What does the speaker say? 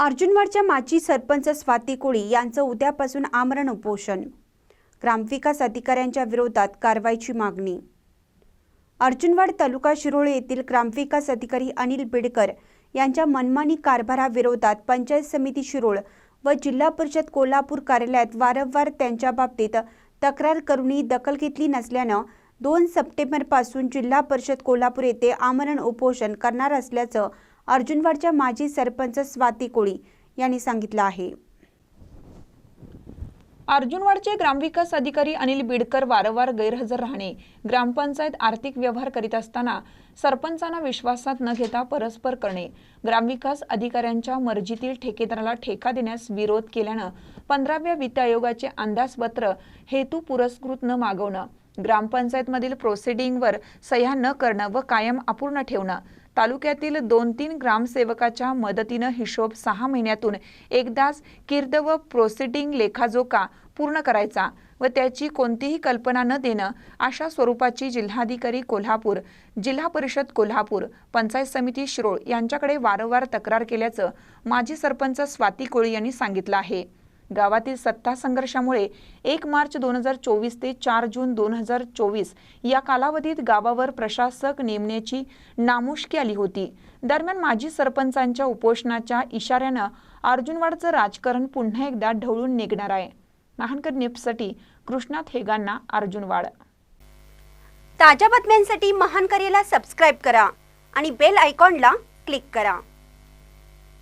अर्जुनवाडच्या माजी सरपंच स्वाती कोळी यांचं उद्यापासून आमरण उपोषण. ग्रामविकास अधिकाऱ्यांच्या विरोधात कारवाईची मागणी. अर्जुनवाड तालुका शिरोळे येथील ग्रामविकास अधिकारी अनिल बिडकर यांच्या मनमानी कारभाराविरोधात पंचायत समिती शिरोळ व जिल्हा परिषद कोल्हापूर कार्यालयात वारंवार त्यांच्या बाबतीत तक्रार करूनही दखल घेतली नसल्यानं दोन सप्टेंबरपासून जिल्हा परिषद कोल्हापूर येथे आमरण उपोषण करणार असल्याचं अर्जुनवाडच्या माजी सरपंच स्वाती कोळी यांनी सांगितलं आहे. अर्जुनवाडचे ग्रामविकास अधिकारी अनिल बिडकर वारंवार गैरहजर राहणे ग्रामपंचायत आर्थिक व्यवहार करीत असताना सरपंचांना विश्वासात न घेता परस्पर करणे ग्रामविकास अधिकाऱ्यांच्या मर्जीतील ठेकेदाराला ठेका देण्यास विरोध केल्यानं पंधराव्या वित्त आयोगाचे अंदाजपत्र हेतू पुरस्कृत न मागवणं ग्रामपंचायतमधील प्रोसिडिंगवर सह्या न करणं व कायम अपूर्ण ठेवणं तालुक्यातील दोन तीन ग्रामसेवकाच्या मदतीनं हिशोब सहा महिन्यातून एकदाच कीर्द व प्रोसिडिंग लेखाजोखा पूर्ण करायचा व त्याची कोणतीही कल्पना न देणं अशा स्वरूपाची जिल्हाधिकारी कोल्हापूर जिल्हा परिषद कोल्हापूर पंचायत समिती शिरोळ यांच्याकडे वारंवार तक्रार केल्याचं माजी सरपंच स्वाती कोळी यांनी सांगितलं आहे. गावातील सत्ता संघर्षामुळे एक मार्च दोन हजार चोवीस ते चार जून दोन हजार चोवीस या कालावधीत गावावर प्रशासक नेमण्याची नामुष्की आली होती. दरम्यान माजी सरपंचांच्या उपोषणाच्या इशाऱ्यानं अर्जुनवाडचं राजकारण पुन्हा एकदा ढवळून निघणार आहे. महानकर नेपसाठी कृष्णात हेगांना अर्जुनवाड. ताज्या बातम्यांसाठी महानकरेला सबस्क्राईब करा आणि बेल आयकॉनला क्लिक करा.